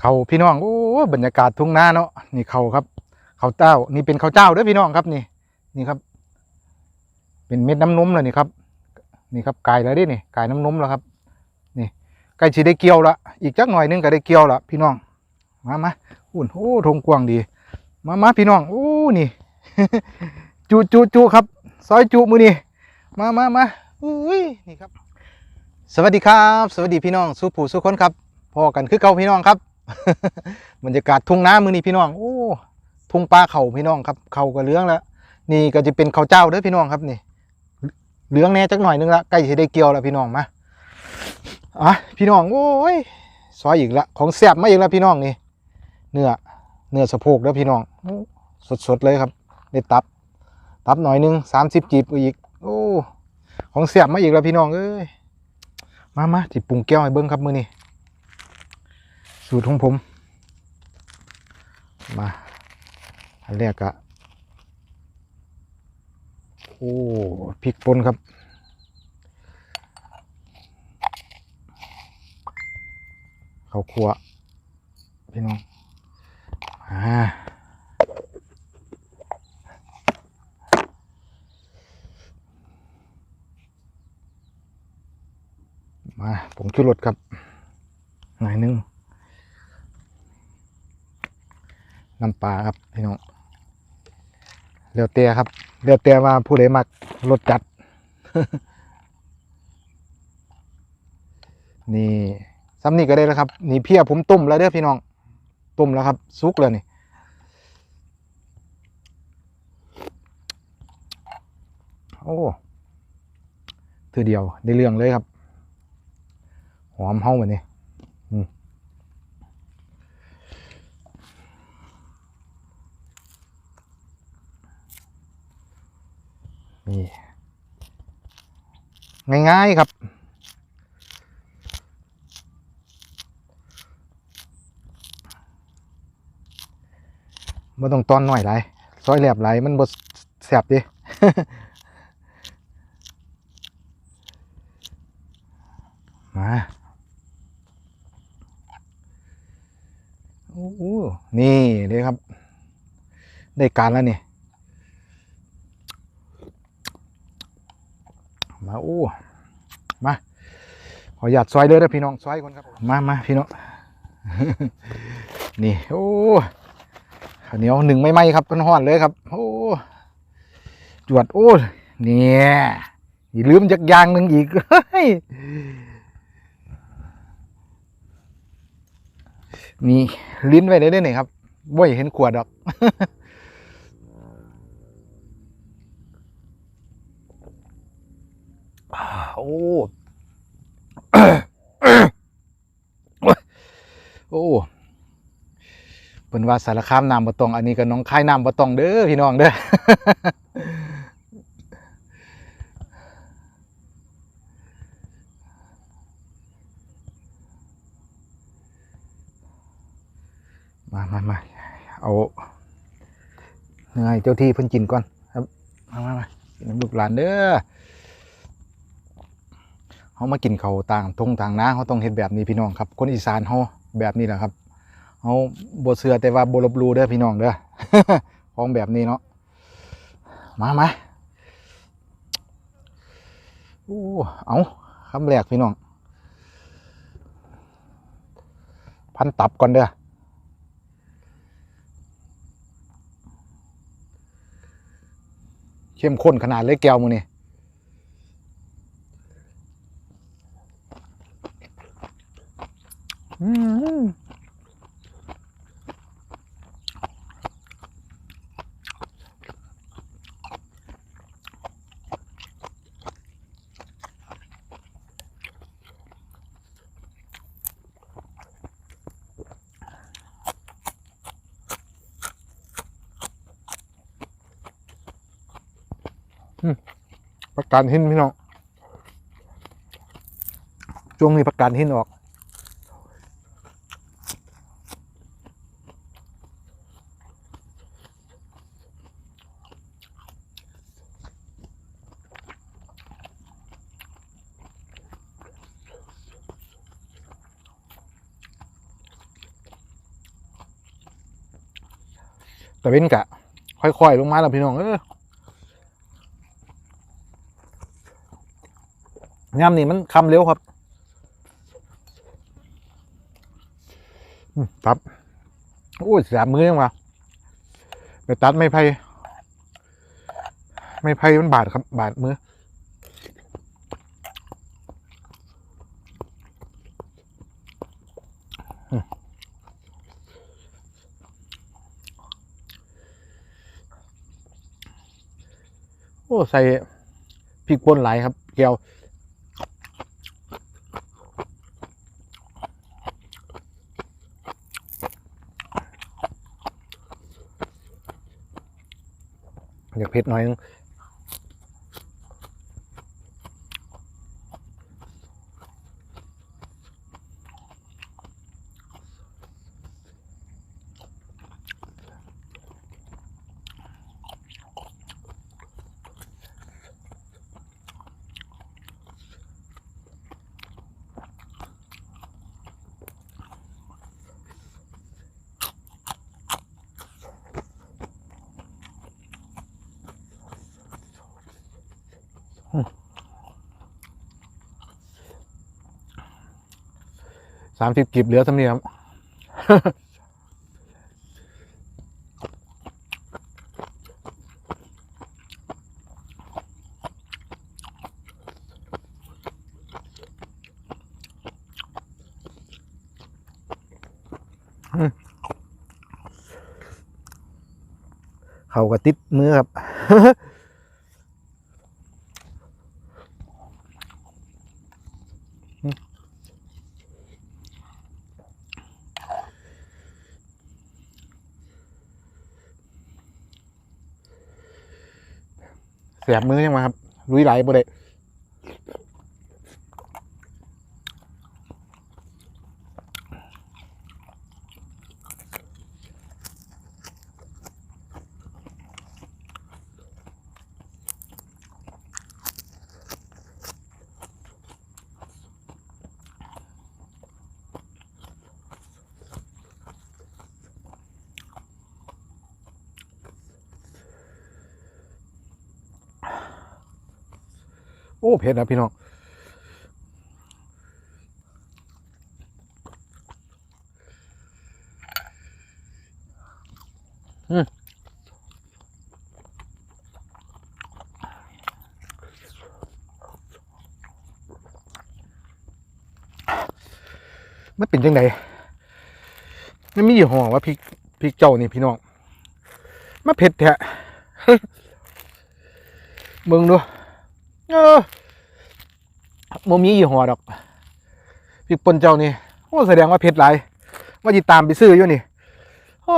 เขาพี่น้องโอ้บรรยากาศทุ่งนาเนาะนี่เขาครับเขาเจ้า นี่เป็นเขาเจ้าเด้อพี่น้องครับนี่ นี่ครับ เป็นเม็ดน้ำนมเลยนี่ครับ นี่ครับไก่แล้วดินี่ไก่น้ำนมแล้วครับ นี่ไก่ชีได้เกี่ยวละอีกจักหน่อยนึงก็ได้เกี่ยวละพี่น้องมามาอุ่นโอ้ทงกวางดีมามาพี่น้องโอ้นี่จูจูจูครับซอยจูมือนี่มามามาอุ้ยนี่ครับ สวัสดีครับ สวัสดีพี่น้องสุผู้สุคนครับพอกันคือเก่าพี่น้องครับ บรรยากาศทุ่งน้ามือนี่พี่น้อง โอ้ทุ่งปลาเขาพี่น้องครับเขาก็เลื้องแล้วนี่ก็จะเป็นเข้าเจ้าเด้อพี่น้องครับนี่เลืองแน่จักหน่อยนึงละใกล้จะได้เกี่ยวแล้วพี่น้องมาอะพี่น้องโอ้ยซอยอีกละของแซ่บมาอีกแล้วพี่น้องนี่เนื้อเนื้อสะโพกเด้อพี่น้องสดสดๆเลยครับได้ตับ ตับหน่อยนึงสามสิบจีบอีก โอ้ของแซ่บมาอีกแล้วพี่น้องเอ้ยมามาจิปรุงแก้วให้เบิ้งครับมือนี่ สูตรของผม มา อันแรกอะโอ้พริกป่นครับข้าวคั่วพี่น้องอ่ามาผงชูรสครับหน่อยหนึง น้ำปลาครับพี่น้องเรียวเตียครับเรียวเตียมาผู้ใดมักรสจัด นี่ซ้ำนี่ก็ได้แล้วครับ นี่เพียผมต้มแล้วเด้อพี่น้องต้มแล้วครับสุกแล้วนี่โอ้ถือเดียวได้เรื่องเลยครับ หอมเฮ้ามาเนี่ยอืมนี่ ง่ายๆครับ บ่ต้องตอนหน่อยไรซอยแหลบไหลายมันบ่แสบดิมาโอ้โหนี่เลยครับ ได้การแล้วนี่ มาโอ้มาขอหยาดซอยเลยนะพี่น้องซอยคนครับมามาพี่น้องนี่โอ้ข้าวเหนียวหนึ่งไม่ไหมครับเป็นห่อนเลยครับ โอ้จวดโอ้เนี่ยอย่าลืมจักยางหนึ่งอีกนี่ลิ้นไว้ได้เลยนี่ครับบ่อยเห็นขวดดอก โอ้โอ้เป็นว่าสารคามน้ำบ่ตอง อันนี้ก็น้องคายน้ำบ่ตองเด้อพี่น้องเด้อมามามาเอาเนื้อให้เจ้าที่เพิ่นกินก่อน ครับ มามามากินลูกหลานเด้อ เขามากินเขาต่างทงต่างนาเขาต้องเฮ็ดแบบนี้พี่น้องครับ คนอีสานเขาแบบนี้แหละครับเขาบ่เสือแต่ว่าบลบลูเด้อพี่น้องเด้อของแบบนี้เนาะมามาโอ้เอาคำแรกพี่น้อง พันตับก่อนเด้อเข้มข้นขนาดเลยแก้วมือนี่อืม ประกันหินพี่น้องช่วงนี้ประกันหินออก แต่เว้นกะ ค่อยๆลงมาแล้วพี่น้องเออย่ำนี่มันคำเร็วครับครับโอ้ยแสบมือยังวะไปตัดไม่ไพ่ไม่ไพ่มันบาดครับบาดมือ อ้ใส่พริกป่นหลายครับเกียวอยากเผ็ดหน่อยนึง สามสิบกิบเหลือสำเนียมเขาก็ติดมือครับ แสบมือยังมาครับลุยไหลบ่ได้ อ้เผ็ดนะพี่น้องอืมมันเป็นจังไดมันมียี่ห้อว่าพริกพริกเจ้านี่พี่น้องมาเผ็ดแท้เบิ่งดู เออโมมียี่ห้อดอกพริกป่นเจ้านี่โอ้แสดงว่าเผ็ดหลายว่าจิตามไปซื้ออยู่นี่โอ้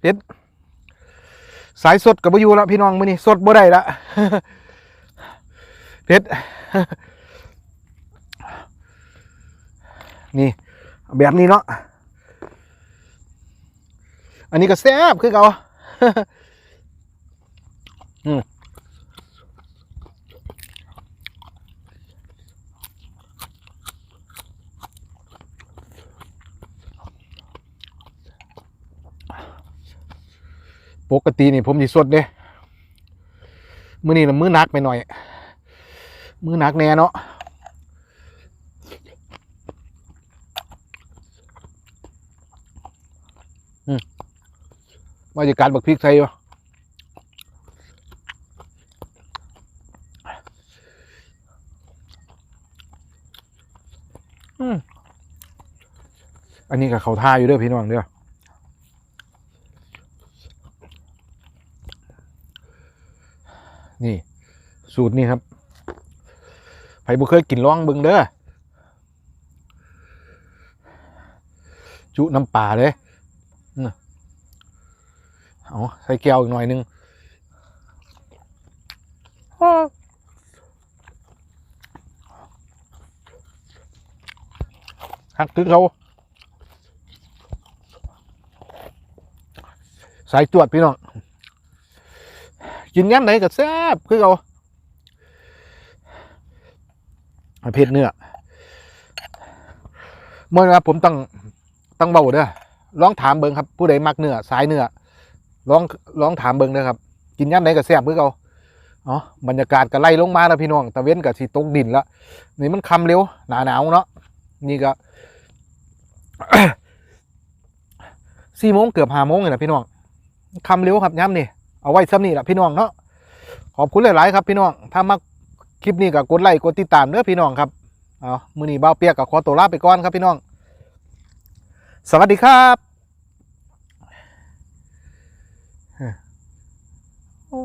เผ็ดสายสดกับบอยู่ล้วพี่น้องมื้อนี้สดบ่ได้ละเผ็ดนี่ แบบนี้เนาะอันนี้ก็แซ่บคือเก่าอืม ปกตินี่ผมสิสดเด้มื้อนี้นะมื้อนักไปหน่อย มื้อนักแน่เนาะมาจะการบักพริกใส่อยู่อืมอันนี้กับเขาท่าอยู่เด้อพี่น้องเด้อ นี่ สูตรนี่ครับใครบ่เคยกินลองเบิ่งเด้อจุน้ำปลาเลยเอาใส่แก้วอีกหน่อยนึงฮักคือเขาสายจวดพี่น้อง กินย้ำไหนก็แซ่บคือเขาประเภทเนื้อเมื่อนะผมต้องต้องเบาเด้อลองถามเบิงครับ ผู้ใดมักเนื้อสายเนื้อลองลองถามเบิงนะครับ กินย่ำไหนก็แซ่บเพื่อเอาอ๋อบรรยากาศก็ไล่ลงมาแล้วพี่น้องตะเว้นกับสีตกดินละนี่มันคำเร็วหนาหนาวเนาะนี่ก็สี่โมงเกือบห้าโมงเลยนะพี่น้องคำเร็วครับย่ำนี่ เอาไว้ซ้ำนี่แหละพี่น้องเนาะขอบคุณหลาย ๆ ครับพี่น้องถ้ามาคลิปนี้ก็กดไลค์กดติดตามเด้อพี่น้องครับเอามือนี้เบาเปียกกับขอตัวลาไปก่อนครับพี่น้อง สวัสดีครับโอ้